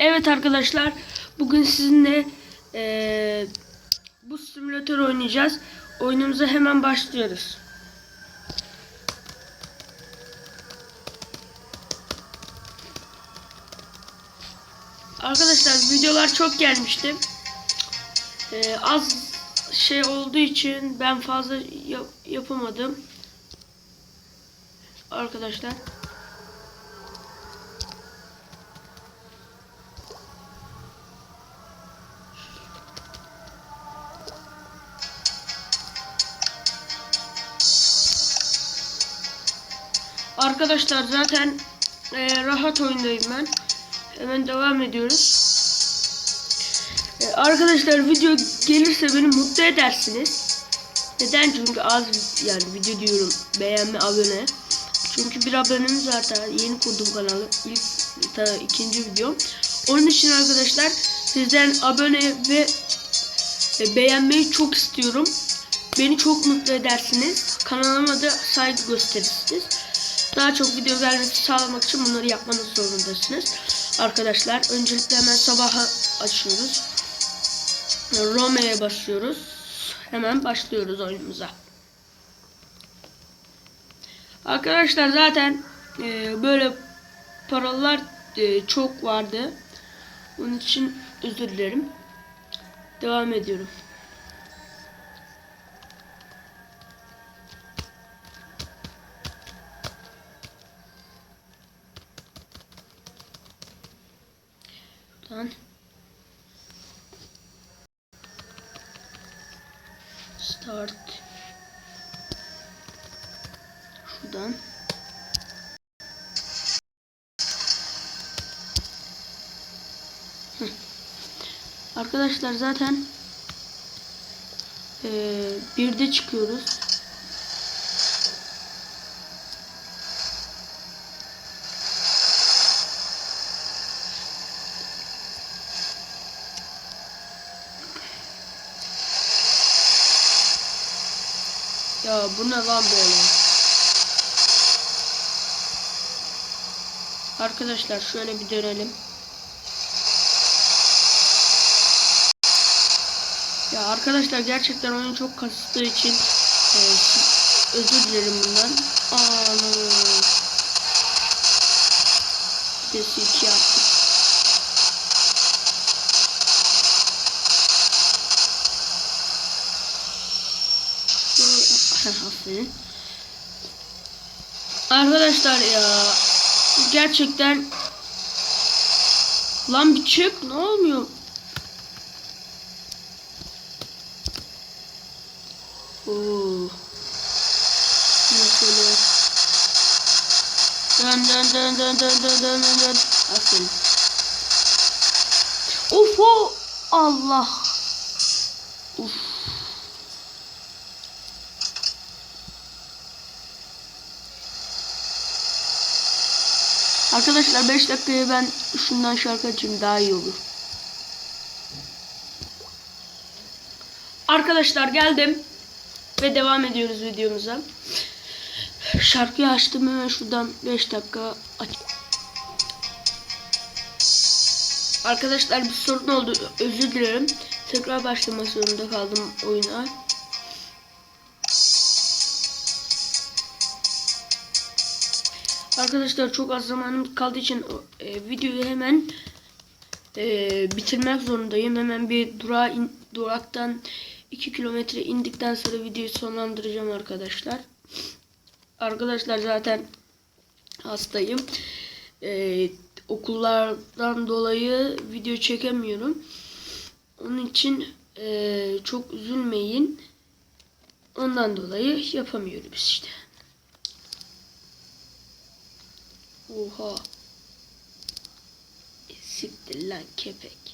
Evet arkadaşlar bugün sizinle eee, bu simülatör oynayacağız. Oyunumuza hemen başlıyoruz. Arkadaşlar videolar çok gelmişti. Eee, az şey olduğu için ben fazla yap- yapamadım. Arkadaşlar. Arkadaşlar zaten e, rahat oyundayım ben. Hemen devam ediyoruz. E, arkadaşlar video gelirse beni mutlu edersiniz. Neden? Çünkü az yani video diyorum beğenme abone. Çünkü bir abonemiz var daha yeni kurdum kanalı. İlk ta, ikinci video. Onun için arkadaşlar sizden abone ve e, beğenmeyi çok istiyorum. Beni çok mutlu edersiniz. Kanalıma da saygı gösterirsiniz. Daha çok video gelmesi sağlamak için bunları yapmanız zorundasınız. Arkadaşlar öncelikle hemen sabaha açıyoruz. Rome'ye basıyoruz. Hemen başlıyoruz oyunumuza. Arkadaşlar zaten e, böyle paralar e, çok vardı. Onun için özür dilerim. Devam ediyorum. Buradan. Start. Şuradan. Heh. Arkadaşlar zaten eee birde çıkıyoruz. Ya bu ne lan böyle? Arkadaşlar şöyle bir dönelim. Ya arkadaşlar gerçekten oyun çok kastığı için e, özür dilerim bundan. Anam. Vitesi 2 yaptık. Aferin. Arkadaşlar ya gerçekten lan bir çık ne olmuyor? Oo. Mesela dön dön dön dön dön dön dön dön dön. Of o Allah. Uf. Arkadaşlar 5 dakikaya ben şundan şarkı açayım daha iyi olur. Arkadaşlar geldim ve devam ediyoruz videomuza. Şarkıyı açtım hemen şuradan 5 dakika aç. Arkadaşlar bir sorun oldu özür dilerim. Tekrar başlamak zorunda kaldım oyuna. Arkadaşlar çok az zamanım kaldığı için e, videoyu hemen e, bitirmek zorundayım. Hemen bir durağa in, duraktan 2 kilometre indikten sonra videoyu sonlandıracağım arkadaşlar. Arkadaşlar zaten hastayım. E, okullardan dolayı video çekemiyorum. Onun için e, çok üzülmeyin. Ondan dolayı yapamıyoruz işte. Oha. E, Siktir lan kepek.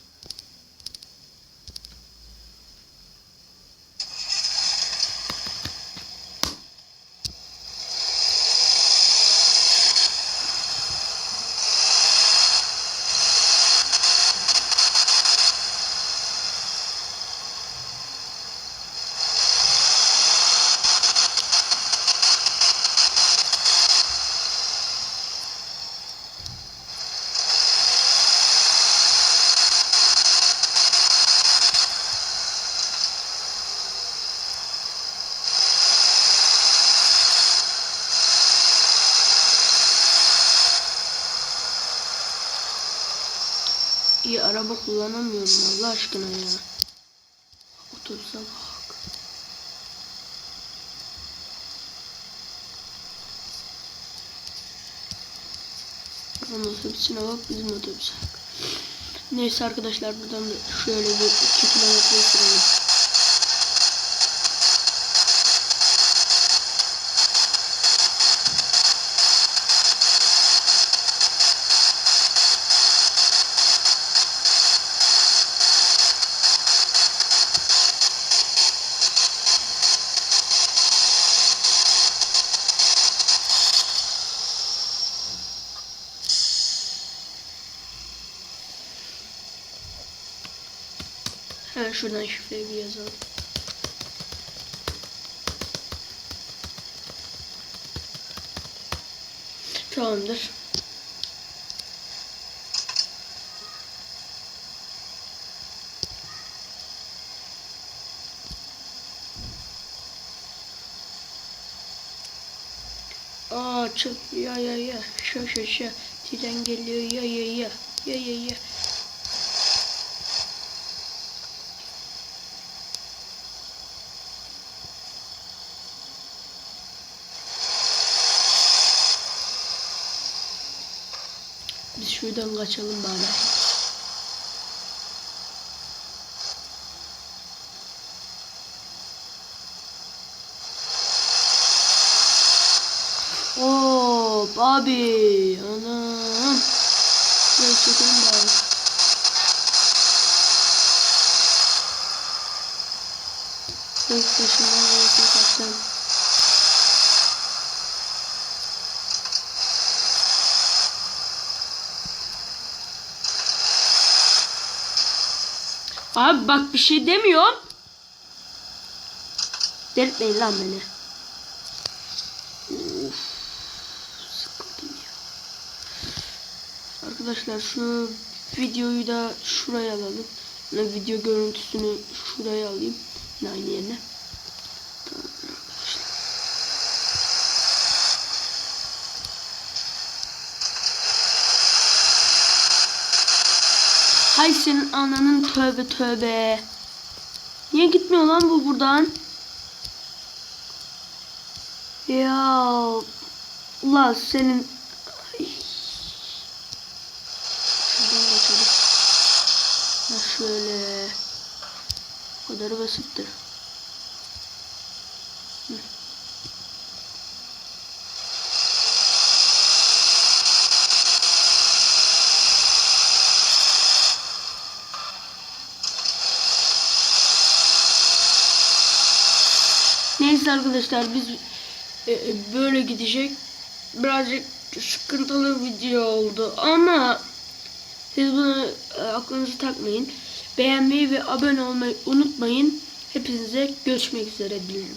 İyi araba kullanamıyorum Allah aşkına ya. Otobüse bak. Onun otobüsüne bak bizim otobüse. Neyse arkadaşlar buradan da şöyle bir 2 kilometre sürelim. Hemen şuradan şifreyi bir yazalım. Tamamdır. Aa çık ya ya ya şa şa şa tren geliyor ya ya ya Biz şuradan kaçalım bari. Oo, abi, anam. Şöyle çekelim bari. Tek başına böyle kaptan. Abi bak bir şey demiyorum. Delirtmeyin lan beni. Of. Arkadaşlar şu videoyu da şuraya alalım. Yani video görüntüsünü şuraya alayım. Aynı yerine. Hay senin ananın tövbe tövbe. Niye gitmiyor lan bu buradan? Ya Allah senin şöyle. Bu kadar basittir. Neyse arkadaşlar biz e, e, böyle gidecek. Birazcık sıkıntılı video oldu ama siz bunu e, aklınıza takmayın. Beğenmeyi ve abone olmayı unutmayın. Hepinize görüşmek üzere dilerim.